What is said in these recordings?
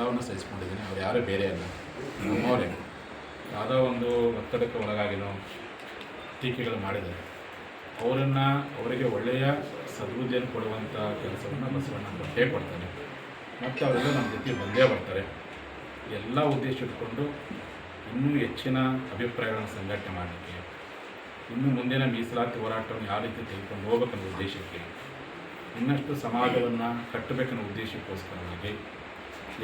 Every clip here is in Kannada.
ಎಲ್ಲವನ್ನು ಸಹಿಸ್ಕೊಂಡಿದ್ದೀನಿ. ಅವ್ರು ಯಾರೂ ಬೇರೆ ಅಲ್ಲ. ನಮ್ಮವರೇ. ಯಾವುದೋ ಒಂದು ಒತ್ತಡಕ್ಕೆ ಒಳಗಾಗಿನೋ ಟೀಕೆಗಳು ಮಾಡಿದ್ದಾರೆ. ಅವರನ್ನು ಅವರಿಗೆ ಒಳ್ಳೆಯ ಸದ್ಬುದ್ಧಿಯನ್ನು ಕೊಡುವಂಥ ಕೆಲಸವನ್ನು ಬಸವಣ್ಣ ಬಟ್ಟೆ ಕೊಡ್ತಾನೆ ಮತ್ತು ಅವರೆಲ್ಲ ನಮ್ಮ ಜೊತೆ ಬಂದೇ ಬರ್ತಾರೆ. ಎಲ್ಲ ಉದ್ದೇಶ ಇಟ್ಕೊಂಡು ಇನ್ನೂ ಹೆಚ್ಚಿನ ಅಭಿಪ್ರಾಯಗಳನ್ನು ಸಂಘಟನೆ ಮಾಡಲಿಕ್ಕೆ, ಇನ್ನು ಮುಂದಿನ ಮೀಸಲಾತಿ ಹೋರಾಟವನ್ನು ಯಾವ ರೀತಿ ತೆಗೆದುಕೊಂಡು ಹೋಗ್ಬೇಕನ್ನೋ ಉದ್ದೇಶಕ್ಕೆ ಇನ್ನಷ್ಟು ಸಮಾಜವನ್ನು ಕಟ್ಟಬೇಕನ್ನೋ ಉದ್ದೇಶಕ್ಕೋಸ್ಕರವಾಗಿ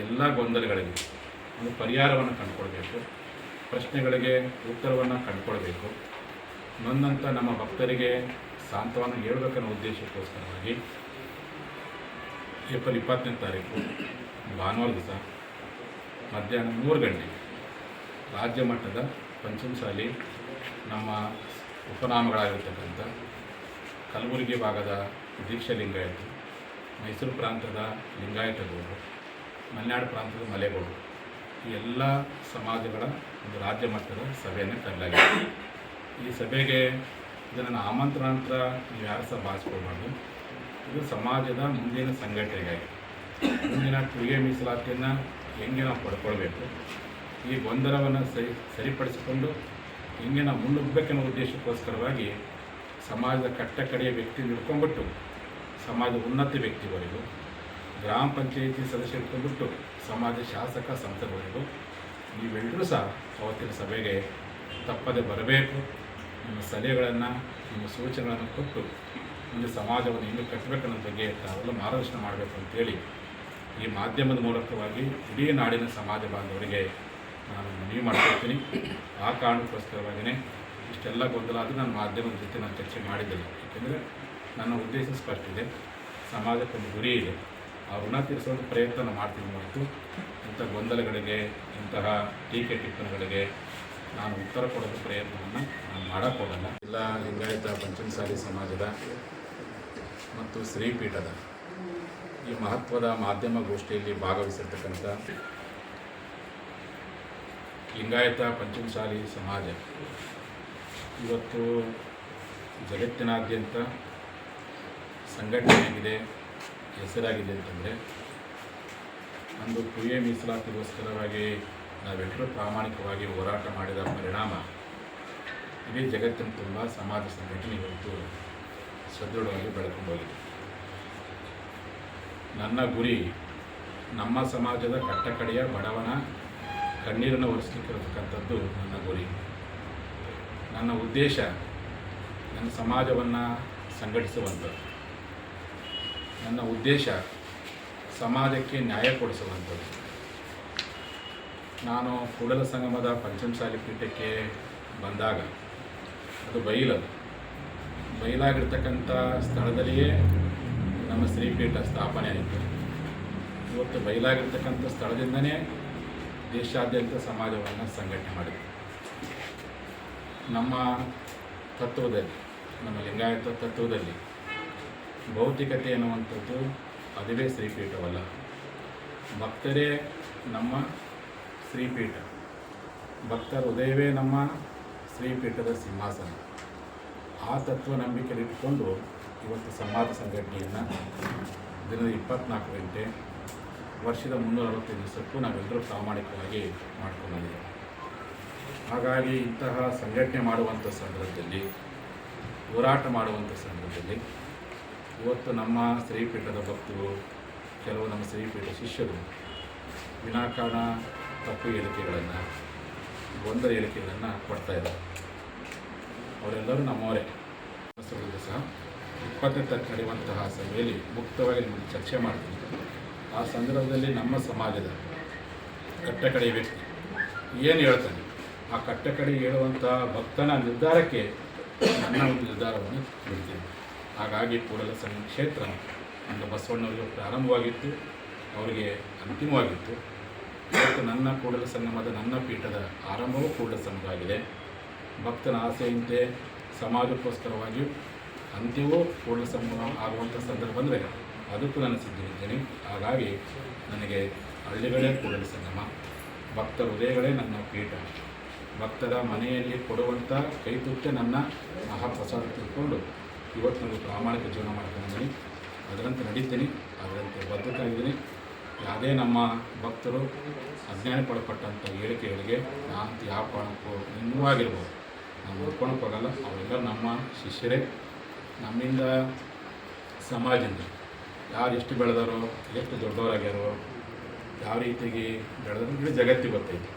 ಎಲ್ಲ ಗೊಂದಲಗಳಿಗೆ ಒಂದು ಪರಿಹಾರವನ್ನು ಕಂಡುಕೊಳ್ಬೇಕು. ಪ್ರಶ್ನೆಗಳಿಗೆ ಉತ್ತರವನ್ನು ಕಂಡುಕೊಳ್ಬೇಕು. ನೊಂದಂಥ ನಮ್ಮ ಭಕ್ತರಿಗೆ ಸಾಂತ್ವನ ಹೇಳಬೇಕನ್ನೋ ಉದ್ದೇಶಕ್ಕೋಸ್ಕರವಾಗಿ ಏಪ್ರಿಲ್ ಇಪ್ಪತ್ತನೇ ತಾರೀಕು, ಭಾನುವಾರ ದಿವಸ ಮಧ್ಯಾಹ್ನ ಮೂರು ಗಂಟೆ ರಾಜ್ಯ ಮಟ್ಟದ ಪಂಚಮಸಾಲಿ ನಮ್ಮ ಉಪನಾಮಗಳಾಗಿರ್ತಕ್ಕಂಥ ಕಲಬುರಗಿ ಭಾಗದ ದೀಕ್ಷಾ ಲಿಂಗಾಯತ ಮೈಸೂರು ಪ್ರಾಂತದ ಲಿಂಗಾಯತಗಳು ಮಲೆನಾಡು ಪ್ರಾಂತ್ಯದ ಮಲೆಗಳು. ಈ ಎಲ್ಲ ಸಮಾಜಗಳ ಒಂದು ರಾಜ್ಯ ಮಟ್ಟದ ಸಭೆಯನ್ನು ಕರೆಯಲಾಗಿದೆ ಈ ಸಭೆಗೆ ಇದನ್ನು ಆಮಂತ್ರಣ ನೀವು ಯಾರು ಸಹ ಭಾವಿಸ್ಕೊಳ್ಬಾರ್ದು. ಇದು ಸಮಾಜದ ಮುಂದಿನ ಸಂಘಟನೆಗಾಗಿ ಮುಂದಿನ ಕುಡಿಗೆ ಮೀಸಲಾತಿಯನ್ನು ಹೆಂಗೆ ನಾವು ಪಡ್ಕೊಳ್ಬೇಕು? ಈ ಗೊಂದಲವನ್ನು ಸರಿ, ಸರಿಪಡಿಸಿಕೊಂಡು ಹೆಂಗೆ ನಾವು ಮುನ್ನುಗ್ಗಬೇಕೆನ್ನೋ ಉದ್ದೇಶಕ್ಕೋಸ್ಕರವಾಗಿ ಸಮಾಜದ ಕಟ್ಟ ಕಡೆಯ ವ್ಯಕ್ತಿ ಹಿಡ್ಕೊಂಡ್ಬಿಟ್ಟು ಸಮಾಜದ ಉನ್ನತ ವ್ಯಕ್ತಿವರೆಗೂ ಗ್ರಾಮ ಪಂಚಾಯಿತಿ ಸದಸ್ಯರು ಬಿಟ್ಟು ಸಮಾಜ ಶಾಸಕ ಸಂಸದವರೆಗೂ ನೀವೆಲ್ಲರೂ ಸಹ ಅವತ್ತಿನ ಸಭೆಗೆ ತಪ್ಪದೆ ಬರಬೇಕು. ನಿಮ್ಮ ಸಲಹೆಗಳನ್ನು, ನಿಮ್ಮ ಸೂಚನೆಗಳನ್ನು ಕೊಟ್ಟು ಒಂದು ಸಮಾಜವನ್ನು ಇನ್ನೂ ಕಟ್ಟಬೇಕನ್ನೋ ಬಗ್ಗೆ ತಾವೆಲ್ಲ ಮಾರ್ಗದರ್ಶನ ಮಾಡಬೇಕು ಅಂತೇಳಿ ಈ ಮಾಧ್ಯಮದ ಮೂಲಕವಾಗಿ ಇಡೀ ನಾಡಿನ ಸಮಾಜ ಬಾಂಧವರಿಗೆ ನಾನು ಮನವಿ ಮಾಡ್ಕೊಳ್ತೀನಿ ಆ ಕಾರಣಕ್ಕೋಸ್ಕರವಾಗಿಯೇ ಇಷ್ಟೆಲ್ಲ ಗೊಂದಲ ಆದರೆ ನಾನು ಮಾಧ್ಯಮದ ಜೊತೆ ನಾನು ಚರ್ಚೆ ಮಾಡಿದ್ದಿಲ್ಲ ಯಾಕೆಂದರೆ ನನ್ನ ಉದ್ದೇಶ ಸ್ಪಷ್ಟ ಇದೆ. ಸಮಾಜಕ್ಕೊಂದು ಗುರಿ ಇದೆ. ಆ ಋಣ ತೀರಿಸುವಂಥ ಪ್ರಯತ್ನ ಮಾಡ್ತೀನಿ ಹೊರತು ಇಂಥ ಗೊಂದಲಗಳಿಗೆ, ಇಂತಹ ಟೀಕೆ ಟಿಪ್ಪಣಿಗಳಿಗೆ ನಾನು ಉತ್ತರ ಕೊಡೋದು ಪ್ರಯತ್ನವನ್ನು ನಾನು ಮಾಡೋಕ್ಕೋಗಲ್ಲ ಎಲ್ಲ ಲಿಂಗಾಯತ ಪಂಚಮಸಾಲಿ ಸಮಾಜದ ಮತ್ತು ಶ್ರೀಪೀಠದ ಈ ಮಹತ್ವದ ಮಾಧ್ಯಮ ಗೋಷ್ಠಿಯಲ್ಲಿ ಭಾಗವಹಿಸಿರ್ತಕ್ಕಂಥ ಲಿಂಗಾಯತ ಪಂಚಮಸಾಲಿ ಸಮಾಜ ಇವತ್ತು ಜಗತ್ತಿನಾದ್ಯಂತ ಸಂಘಟನೆಯಾಗಿದೆ. ಹೆಸರಾಗಿದೆ ಅಂತಂದರೆ, ಒಂದು ಕುರಿಯ ಮೀಸಲಾತಿಗೋಸ್ಕರವಾಗಿ ನಾವೆಲ್ಲರೂ ಪ್ರಾಮಾಣಿಕವಾಗಿ ಹೋರಾಟ ಮಾಡಿದ ಪರಿಣಾಮ. ಇಡೀ ಜಗತ್ತಿನ ತುಂಬ ಸಮಾಜ ಸಂಘಟನೆ ಇವತ್ತು ಸದೃಢವಾಗಿ ಬೆಳ್ಕೊಂಡು ಹೋಗಿದೆ. ನನ್ನ ಗುರಿ ನಮ್ಮ ಸಮಾಜದ ಕಟ್ಟಕಡೆಯ ಬಡವನ ಕಣ್ಣೀರನ್ನು ಒರೆಸಲಿಕ್ಕಿರತಕ್ಕಂಥದ್ದು ನನ್ನ ಗುರಿ. ನನ್ನ ಉದ್ದೇಶ ನನ್ನ ಸಮಾಜವನ್ನು ಸಂಘಟಿಸುವಂಥದ್ದು. ನನ್ನ ಉದ್ದೇಶ ಸಮಾಜಕ್ಕೆ ನ್ಯಾಯ ಕೊಡಿಸುವಂಥದ್ದು. ನಾನು ಕೂಡಲ ಸಂಗಮದ ಪಂಚಮಸಾಲಿ ಪೀಠಕ್ಕೆ ಬಂದಾಗ ಅದು ಬೈಲದು ಬಯಲಾಗಿರ್ತಕ್ಕಂಥ ಸ್ಥಳದಲ್ಲಿಯೇ ನಮ್ಮ ಶ್ರೀಪೀಠ ಸ್ಥಾಪನೆ ಆಯಿತು. ಇವತ್ತು ಬಯಲಾಗಿರ್ತಕ್ಕಂಥ ಸ್ಥಳದಿಂದನೇ ದೇಶಾದ್ಯಂತ ಸಮಾಜವನ್ನು ಸಂಘಟನೆ ಮಾಡಿದೆ. ನಮ್ಮ ತತ್ವದಲ್ಲಿ, ನಮ್ಮ ಲಿಂಗಾಯತ ತತ್ವದಲ್ಲಿ ಭೌತಿಕತೆ ಎನ್ನುವಂಥದ್ದು ಅದುವೇ ಶ್ರೀಪೀಠವಲ್ಲ. ಭಕ್ತರೇ ನಮ್ಮ ಶ್ರೀಪೀಠ. ಭಕ್ತರ ಹೃದಯವೇ ನಮ್ಮ ಶ್ರೀಪೀಠದ ಸಿಂಹಾಸನ. ಆ ತತ್ವ ನಂಬಿಕೆ ಇಟ್ಟುಕೊಂಡು ಇವತ್ತು ಸಮಾಜ ಸಂಘಟನೆಯನ್ನು ದಿನದ ಇಪ್ಪತ್ನಾಲ್ಕು ಗಂಟೆ ವರ್ಷದ ಮುನ್ನೂರ ಅರವತ್ತೈದು ದಿವಸಕ್ಕೂ ನಾವೆಲ್ಲರೂ ಪ್ರಾಮಾಣಿಕವಾಗಿ ಮಾಡ್ಕೊಂಡಿದ್ದೇವೆ. ಹಾಗಾಗಿ ಇಂತಹ ಸಂಘಟನೆ ಮಾಡುವಂಥ ಸಂದರ್ಭದಲ್ಲಿ, ಹೋರಾಟ ಮಾಡುವಂಥ ಸಂದರ್ಭದಲ್ಲಿ ಇವತ್ತು ನಮ್ಮ ಶ್ರೀಪೀಠದ ಭಕ್ತರು, ಕೆಲವು ನಮ್ಮ ಶ್ರೀಪೀಠ ಶಿಷ್ಯರು, ವಿನಾಕಾರಣ ತಪ್ಪು ಹೇಳಿಕೆಗಳನ್ನು, ಗೊಂದಲ ಹೇಳಿಕೆಗಳನ್ನು ಕೊಡ್ತಾ ಇದ್ದಾರೆ. ಅವರೆಲ್ಲರೂ ನಮ್ಮವರೇ. ಸಹ ಇಪ್ಪತ್ತನೇ ನಡೆಯುವಂತಹ ಸಭೆಯಲ್ಲಿ ಮುಕ್ತವಾಗಿ ನಿಮಗೆ ಚರ್ಚೆ ಮಾಡ್ತೀನಿ. ಆ ಸಂದರ್ಭದಲ್ಲಿ ನಮ್ಮ ಸಮಾಜದ ಕಟ್ಟಕಡೆ ವ್ಯಕ್ತಿ ಏನು ಹೇಳ್ತಾನೆ? ಆ ಕಟ್ಟಕಡೆ ಹೇಳುವಂತಹ ಭಕ್ತನ ನಿರ್ಧಾರಕ್ಕೆ ನನ್ನ ಒಂದು ನಿರ್ಧಾರವನ್ನು ಬಿಡ್ತೀನಿ. ಹಾಗಾಗಿ ಕೂಡಲ ಸಂಘ ಕ್ಷೇತ್ರ ಒಂದು ಬಸವಣ್ಣವರಿಗೆ ಪ್ರಾರಂಭವಾಗಿತ್ತು, ಅವರಿಗೆ ಅಂತಿಮವಾಗಿತ್ತು. ಮತ್ತು ನನ್ನ ಕೂಡಲ ಸಂಗಮದ ನನ್ನ ಪೀಠದ ಆರಂಭವೂ ಕೂಡಲ ಸಂಘವಾಗಿದೆ. ಭಕ್ತನ ಆಸೆಯಂತೆ ಸಮಾಜಕ್ಕೋಸ್ಕರವಾಗಿಯೂ ಅಂತ್ಯವೂ ಕೂಡಲ ಸಂಗಮ ಆಗುವಂಥ ಸಂದರ್ಭ ಬಂದರೆ ಅದಕ್ಕೂ ನಾನು ಸಿದ್ಧರಿದ್ದೇನೆ. ಹಾಗಾಗಿ ನನಗೆ ಹಳ್ಳಿಗಳೇ ಕೂಡಲ ಸಂಗಮ ಭಕ್ತ ಹೃದಯಗಳೇ ನನ್ನ ಪೀಠ. ಭಕ್ತರ ಮನೆಯಲ್ಲಿ ಕೊಡುವಂಥ ಕೈತುತ್ತೆ ನನ್ನ ಮಹಾಪ್ರಸಾದ ತಿಳ್ಕೊಂಡು ಇವತ್ತು ನನಗೆ ಪ್ರಾಮಾಣಿಕ ಜೀವನ ಮಾಡ್ಕೊಂಡಿದ್ದೀನಿ ಅದರಂತೆ ನಡೀತೀನಿ. ಅದರಂತೆ ಬದ್ಧತಾಗಿದ್ದೀನಿ ಯಾವುದೇ ನಮ್ಮ ಭಕ್ತರು ಅಜ್ಞಾನ ಪಡಪಟ್ಟಂಥ ಹೇಳಿಕೆಗಳಿಗೆ ನಾನು ಯಾವ ಕಾರಣಕ್ಕೂ ಇನ್ನೂ ಆಗಿರ್ಬೋದು. ನಾವು ನೋಡ್ಕೊಳಕ್ಕೆ ಹೋಗಲ್ಲ. ಅವರೆಲ್ಲ ನಮ್ಮ ಶಿಷ್ಯರೇ. ನಮ್ಮಿಂದ ಸಮಾಜದಿಂದ ಯಾರು ಎಷ್ಟು ಬೆಳೆದಾರೋ ಎಷ್ಟು ದೊಡ್ಡವರಾಗ್ಯಾರೋ, ಯಾವ ರೀತಿಯಾಗಿ ಬೆಳೆದ್ರು ಇಡೀ ಜಗತ್ತಿಗೆ ಗೊತ್ತೈತಿ.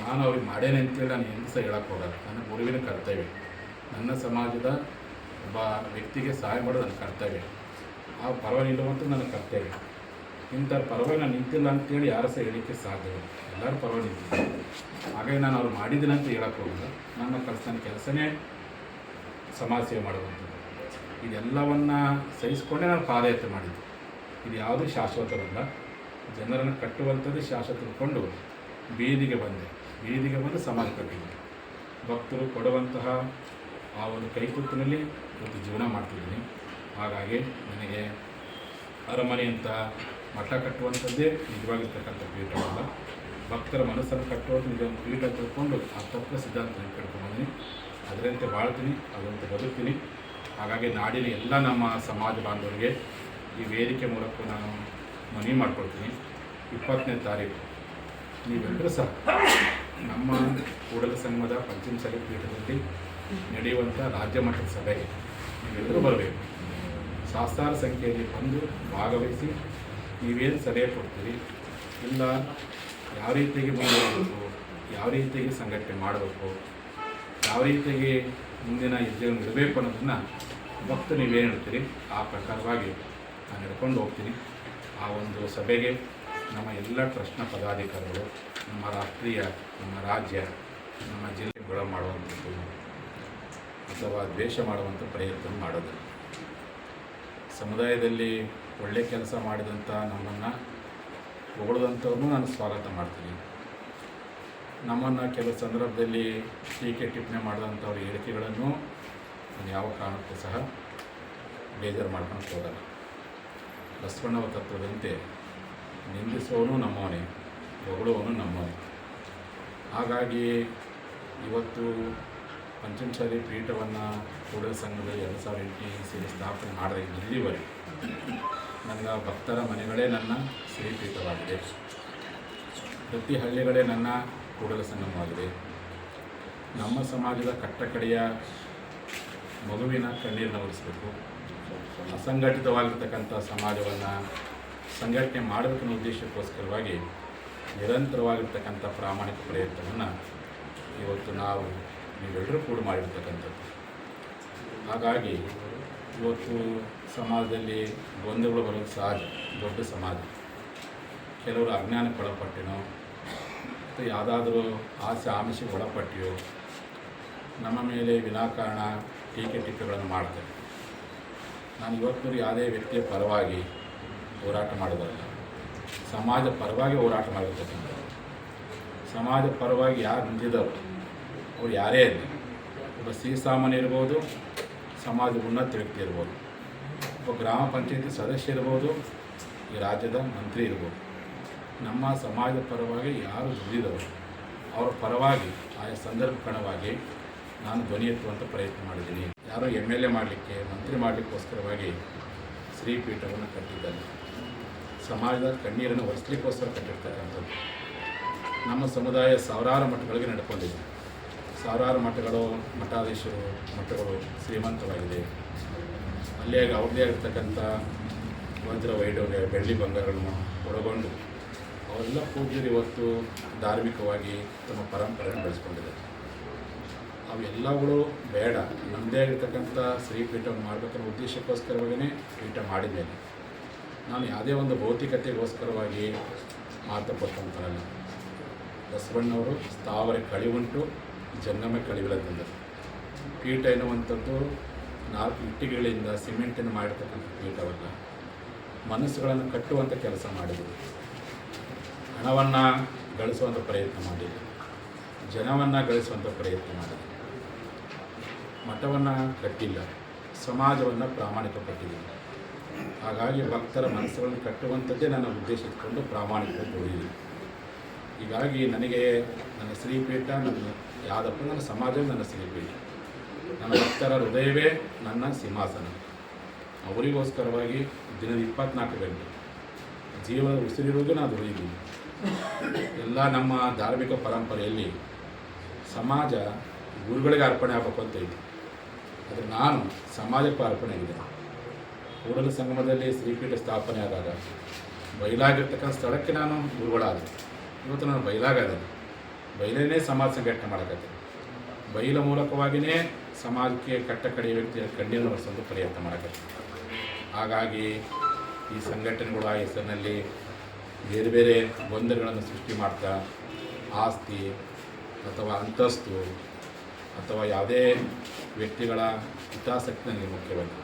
ನಾನು ಅವ್ರಿಗೆ ಮಾಡೇನೆ ಅಂತೇಳಿ ನಾನು ಹೆಂಗೆ ಸಹ ಹೇಳಕ್ಕೆ ಹೋಗಲ್ಲ. ನನ್ನ ಗುರುವಿನ ಕರ್ತವ್ಯ. ನನ್ನ ಸಮಾಜದ ಒಬ್ಬ ವ್ಯಕ್ತಿಗೆ ಸಹಾಯ ಮಾಡೋದು ನನ್ನ ಕರ್ತವ್ಯ. ಆ ಪರವಾಗಿಲ್ಲವಂತೂ ನನ್ನ ಕರ್ತವ್ಯ. ಇಂಥ ಪರವಾಗಿ ನಾನು ನಿಂತಿಲ್ಲ ಅಂತೇಳಿ ಯಾರು ಸಹ ಹೇಳಲಿಕ್ಕೆ ಸಾಧ್ಯವಿಲ್ಲ ಎಲ್ಲರೂ ಪರವಾಗಿ ಹಾಗಾಗಿ ನಾನು ಅವ್ರು ಮಾಡಿದ್ದೀನಿ ಅಂತ ಹೇಳಕ್ಕೆ ಹೋಗಲ್ಲ. ನನ್ನ ಕೆಲಸ ಕೆಲಸನೇ ಸಮಾಜ ಸೇವೆ ಮಾಡುವಂಥದ್ದು. ಇದೆಲ್ಲವನ್ನು ಸಹಿಸ್ಕೊಂಡೇ ನಾನು ಪಾದಯಾತ್ರೆ ಮಾಡಿದ್ದು. ಇದು ಯಾವುದೂ ಶಾಶ್ವತವಲ್ಲ. ಜನರನ್ನು ಕಟ್ಟುವಂಥದ್ದು ಶಾಶ್ವತ ಕೊಂಡು ಬೀದಿಗೆ ಬಂದೆ. ಬೀದಿಗೆ ಬಂದು ಸಮಾಜ ಕಟ್ಟಿದ್ದೆ. ಭಕ್ತರು ಕೊಡುವಂತಹ ಆ ಒಂದು ಕೈತುತ್ತಿನಲ್ಲಿ ಇವತ್ತು ಜೀವನ ಮಾಡ್ತಿದ್ದೀನಿ. ಹಾಗಾಗಿ ನನಗೆ ಅರಮನೆ ಅಂತ ಮಠ ಕಟ್ಟುವಂಥದ್ದೇ ನಿಜವಾಗಿರ್ತಕ್ಕಂಥ ಪೀಠವಲ್ಲ ಭಕ್ತರ ಮನಸ್ಸನ್ನು ಕಟ್ಟುವಂಥ ನಿಜ ಪೀಠ ತಿಳ್ಕೊಂಡು ಆ ತತ್ವ ಸಿದ್ಧಾಂತ ಕಟ್ಕೊಂಡ್ಬಂದಿನಿ ಅದರಂತೆ ಬಾಳ್ತೀನಿ, ಅದರಂತೆ ಬದುಕ್ತೀನಿ. ಹಾಗಾಗಿ ನಾಡಿನ ಎಲ್ಲ ನಮ್ಮ ಸಮಾಜ ಬಾಂಧವರಿಗೆ ಈ ವೇದಿಕೆ ಮೂಲಕ ನಾನು ಮನವಿ ಮಾಡ್ಕೊಳ್ತೀನಿ. ಇಪ್ಪತ್ತನೇ ತಾರೀಕು, ನೀವೆಲ್ಲರೂ ಸಹ ನಮ್ಮ ಕೂಡಲ ಸಂಘದ ಪಂಚಮಸಾಲಿ ಪೀಠದಲ್ಲಿ ನಡೆಯುವಂಥ ರಾಜ್ಯ ಮಟ್ಟದ ಸಭೆಗೆ ನೀವೆಲ್ಲರೂ ಬರಬೇಕು. ಶಾಸ್ತ್ರಾರ ಸಂಖ್ಯೆಯಲ್ಲಿ ಬಂದು ಭಾಗವಹಿಸಿ ನೀವೇನು ಸಲಹೆ ಕೊಡ್ತೀರಿ? ಇಲ್ಲ, ಯಾವ ರೀತಿಯಾಗಿ ಮುಂದುವರಬೇಕು? ಯಾವ ರೀತಿಯಾಗಿ ಸಂಘಟನೆ ಮಾಡಬೇಕು? ಯಾವ ರೀತಿಯಾಗಿ ಮುಂದಿನ ಹೆಜ್ಜೆಗಳನ್ನು ಇಡಬೇಕು ಅನ್ನೋದನ್ನು ಭಕ್ತರು ನೀವೇನು ಹೇಳ್ತೀರಿ? ಆ ಪ್ರಕಾರವಾಗಿ ನಾನು ನಡ್ಕೊಂಡು ಹೋಗ್ತೀನಿ. ಆ ಒಂದು ಸಭೆಗೆ ನಮ್ಮ ಎಲ್ಲ ಟ್ರಸ್ಟ್ನ ಪದಾಧಿಕಾರಿಗಳು, ನಮ್ಮ ರಾಷ್ಟ್ರೀಯ, ನಮ್ಮ ರಾಜ್ಯ, ನಮ್ಮ ಜಿಲ್ಲೆಗಳ ಮಾಡುವಂಥದ್ದು. ಅಥವಾ ದ್ವೇಷ ಮಾಡುವಂಥ ಪ್ರಯತ್ನ ಮಾಡೋದು ಸಮುದಾಯದಲ್ಲಿ ಒಳ್ಳೆಯ ಕೆಲಸ ಮಾಡಿದಂಥ ನಮ್ಮನ್ನು ಹೊಗಳದಂಥವ್ರನ್ನೂ ನಾನು ಸ್ವಾಗತ ಮಾಡ್ತೀನಿ. ನಮ್ಮನ್ನು ಕೆಲವು ಸಂದರ್ಭದಲ್ಲಿ ಟೀಕೆ ಟಿಪ್ಪಣೆ ಮಾಡಿದಂಥವ್ರ ಹೇಳಿಕೆಗಳನ್ನು ನಾನು ಯಾವ ಕಾರಣಕ್ಕೂ ಸಹ ಬೇಜಾರು ಮಾಡ್ಕೊಂಡು ಹೋಗಲ್ಲ. ಬಸವಣ್ಣವ ತತ್ವದಂತೆ ನಿಂದಿಸುವವನು ನಮ್ಮವನೇ, ಹೊಗಳುವವನು ನಮ್ಮವನೇ. ಹಾಗಾಗಿ ಇವತ್ತು ಪಂಚಮಸಾಲಿ ಪೀಠವನ್ನು ಕೂಡಲ ಸಂಘದ ಎರಡು ಸಾವಿರದ ಎಂಟನೇ ಸೇರಿ ಸ್ಥಾಪನೆ ಮಾಡಿದೆ ಇಲ್ಲಿವರೆಗೆ ನನ್ನ ಭಕ್ತರ ಮನೆಗಳೇ ನನ್ನ ಶ್ರೀಪೀಠವಾಗಿದೆ ಪ್ರತಿ ಹಳ್ಳಿಗಳೇ ನನ್ನ ಕೂಡಲ ಸಂಗಮವಾಗಿದೆ. ನಮ್ಮ ಸಮಾಜದ ಕಟ್ಟಕಡೆಯ ಮಗುವಿನ ಕಣ್ಣೀರನ್ನು ಒರೆಸಬೇಕು ಅಸಂಘಟಿತವಾಗಿರ್ತಕ್ಕಂಥ ಸಮಾಜವನ್ನು ಸಂಘಟನೆ ಮಾಡಬೇಕನ್ನೋ ಉದ್ದೇಶಕ್ಕೋಸ್ಕರವಾಗಿ ನಿರಂತರವಾಗಿರ್ತಕ್ಕಂಥ ಪ್ರಾಮಾಣಿಕ ಪ್ರಯತ್ನವನ್ನು ಇವತ್ತು ನಾವು ನೀವೆಲ್ಲರೂ ಕೂಡ ಮಾಡಿರ್ತಕ್ಕಂಥದ್ದು. ಹಾಗಾಗಿ ಇವತ್ತು ಸಮಾಜದಲ್ಲಿ ಗೊಂದಲಗಳು ಬರೋದು ಸಹಜ, ದೊಡ್ಡ ಸಮಾಜ. ಕೆಲವರು ಅಜ್ಞಾನಕ್ಕೆ ಒಳಪಟ್ಟಿನೋ ಮತ್ತು ಯಾವುದಾದ್ರೂ ಆಸೆ ಆಮಿಷಕ್ಕೆ ಒಳಪಟ್ಟಿಯೋ, ನಮ್ಮ ಮೇಲೆ ವಿನಾಕಾರಣ ಟೀಕೆ ಟೀಕೆಗಳನ್ನು ಮಾಡ್ತಾರೆ. ನಾನು ಇವತ್ತು ಯಾವುದೇ ವ್ಯಕ್ತಿಯ ಪರವಾಗಿ ಹೋರಾಟ ಮಾಡೋದಲ್ಲ. ಸಮಾಜ ಪರವಾಗಿ ಹೋರಾಟ ಮಾಡಿರ್ತಕ್ಕಂಥದ್ದು. ಸಮಾಜ ಪರವಾಗಿ ಯಾರು ನಿಂತಿದ್ದವರು ಅವ್ರು ಯಾರೇ ಇರಲಿ, ಒಬ್ಬ ಶ್ರೀಸಾಮಾನ್ಯ ಇರ್ಬೋದು ಸಮಾಜ ಉನ್ನತ ವ್ಯಕ್ತಿ ಇರ್ಬೋದು, ಒಬ್ಬ ಗ್ರಾಮ ಪಂಚಾಯತಿ ಸದಸ್ಯ ಇರ್ಬೋದು, ಈ ರಾಜ್ಯದ ಮಂತ್ರಿ ಇರ್ಬೋದು. ನಮ್ಮ ಸಮಾಜದ ಪರವಾಗಿ ಯಾರು ದುಡಿದವರು, ಅವರ ಪರವಾಗಿ ಆಯಾ ಸಂದರ್ಭಕ್ಕನುವಾಗಿ ನಾನು ಧ್ವನಿ ಎತ್ತುವಂಥ ಪ್ರಯತ್ನ ಮಾಡಿದ್ದೀನಿ. ಯಾರೋ ಎಂ ಎಲ್ ಎ ಮಾಡಲಿಕ್ಕೆ, ಮಂತ್ರಿ ಮಾಡಲಿಕ್ಕೋಸ್ಕರವಾಗಿ ಶ್ರೀಪೀಠವನ್ನು ಕಟ್ಟಿದ್ದಾರೆ. ಸಮಾಜದ ಕಣ್ಣೀರನ್ನು ಒರೆಸ್ಲಿಕ್ಕೋಸ್ಕರ ಕಟ್ಟಿರ್ತಕ್ಕಂಥದ್ದು. ನಮ್ಮ ಸಮುದಾಯ ಸಾವಿರಾರು ಮಠಗಳಿಗೆ ನಡ್ಕೊಂಡಿದೆ. ಸಾವಿರಾರು ಮಠಗಳು, ಮಠಾಧೀಶರು, ಮಠಗಳು ಶ್ರೀಮಂತವಾಗಿದೆ. ಅಲ್ಲೇ ಅವ್ರದ್ದೇ ಆಗಿರ್ತಕ್ಕಂಥ ವಜ್ರ ವೈಢವ್ಯ, ಬೆಳ್ಳಿ ಬಂಗಾರಗಳನ್ನು ಒಳಗೊಂಡು ಅವರೆಲ್ಲ ಪೂಜ್ಯರು ಇವತ್ತು ಧಾರ್ಮಿಕವಾಗಿ ತಮ್ಮ ಪರಂಪರೆಯನ್ನು ಬೆಳೆಸ್ಕೊಂಡಿದ್ದಾರೆ. ಅವೆಲ್ಲಗಳು ಬೇಡ. ನಮ್ಮದೇ ಆಗಿರ್ತಕ್ಕಂಥ ಶ್ರೀಪೀಠ ಮಾಡಬೇಕನ್ನೋ ಉದ್ದೇಶಕ್ಕೋಸ್ಕರವಾಗಿಯೇ ಪೀಠ ಮಾಡಿದ್ದೇನೆ ನಾನು ಯಾವುದೇ ಒಂದು ಭೌತಿಕತೆಗೋಸ್ಕರವಾಗಿ ಮಾತುಪಟ್ಟಂತರಲ್ಲ ಬಸವಣ್ಣವರು ಸ್ಥಾವರ ಕಳಿವುಂಟು. ಜಂಗಮ ಕಳಿವಿಲ್ಲದಂದರು ಪೀಠ ಎನ್ನುವಂಥದ್ದು ನಾಲ್ಕು ಇಟ್ಟಿಗೆಗಳಿಂದ ಸಿಮೆಂಟನ್ನು ಮಾಡಿರ್ತಕ್ಕಂಥ ಪೀಠವಲ್ಲ ಮನಸ್ಸುಗಳನ್ನು ಕಟ್ಟುವಂಥ ಕೆಲಸ ಮಾಡಿದರು. ಹಣವನ್ನು ಗಳಿಸುವಂಥ ಪ್ರಯತ್ನ ಮಾಡಿದ್ರು. ಜನವನ್ನು ಗಳಿಸುವಂಥ ಪ್ರಯತ್ನ ಮಾಡಿದ್ರು. ಮಠವನ್ನು ಕಟ್ಟಿಲ್ಲ. ಸಮಾಜವನ್ನು ಪ್ರಾಮಾಣಿಕಪಟ್ಟಿದ್ದೀನಿ ಹಾಗಾಗಿ ಭಕ್ತರ ಮನಸ್ಸುಗಳನ್ನು ಕಟ್ಟುವಂಥದ್ದೇ ನನ್ನ ಉದ್ದೇಶ ಇಟ್ಕೊಂಡು ದುಡಿದಿದ್ದೀನಿ ಹೀಗಾಗಿ ನನಗೆ ನನ್ನ ಶ್ರೀಪೀಠ, ನನ್ನ ಯಾವುದಪ್ಪ ನನ್ನ ಸಮಾಜ ನನ್ನ ಶ್ರೀಪೀಠ ನನ್ನ ಭಕ್ತರ ಹೃದಯವೇ ನನ್ನ ಸಿಂಹಾಸನ. ಅವರಿಗೋಸ್ಕರವಾಗಿ ದಿನದ ಇಪ್ಪತ್ನಾಲ್ಕು ಗಂಟೆ ಜೀವನ ಉಸಿರಿರುವುದು ನಾನು ದುಡಿದ್ದೀನಿ ಎಲ್ಲ ನಮ್ಮ ಧಾರ್ಮಿಕ ಪರಂಪರೆಯಲ್ಲಿ ಸಮಾಜ ಗುರುಗಳಿಗೆ ಅರ್ಪಣೆ ಆಗಬೇಕು ಅಂತ ಇದೆ. ಆದರೆ ನಾನು ಸಮಾಜಕ್ಕೆ ಅರ್ಪಣೆ ಆಗಿದ್ದೇನೆ ಕೂಡಲ ಸಂಗಮದಲ್ಲಿ ಶ್ರೀಪೀಠ ಸ್ಥಾಪನೆ ಆದಾಗ ಬಯಲಾಗಿರ್ತಕ್ಕಂಥ ಸ್ಥಳಕ್ಕೆ ನಾನು ಗುರುಗಳಾದೆ. ಇವತ್ತು ನಾನು ಬಯಲಾಗದೆ. ಬಯಲೇ ಸಮಾಜ ಸಂಘಟನೆ ಮಾಡಕತ್ತೆ ಬಯಲ ಮೂಲಕವಾಗಿಯೇ ಸಮಾಜಕ್ಕೆ ಕಟ್ಟ ಕಡೆಯ ವ್ಯಕ್ತಿಯ ಕಣ್ಣೀರನ್ನು ಒರೆಸೋದು ಪ್ರಯತ್ನ ಮಾಡಕತ್ತೆ ಹಾಗಾಗಿ ಈ ಸಂಘಟನೆಗಳು ಹೆಸರಿನಲ್ಲಿ ಬೇರೆ ಬೇರೆ ಗೊಂದಲಗಳನ್ನು ಸೃಷ್ಟಿ ಮಾಡ್ತಾ, ಆಸ್ತಿ ಅಥವಾ ಅಂತಸ್ತು ಅಥವಾ ಯಾವುದೇ ವ್ಯಕ್ತಿಗಳ ಹಿತಾಸಕ್ತಿ ನನಗೆ ಮುಖ್ಯವಲ್ಲ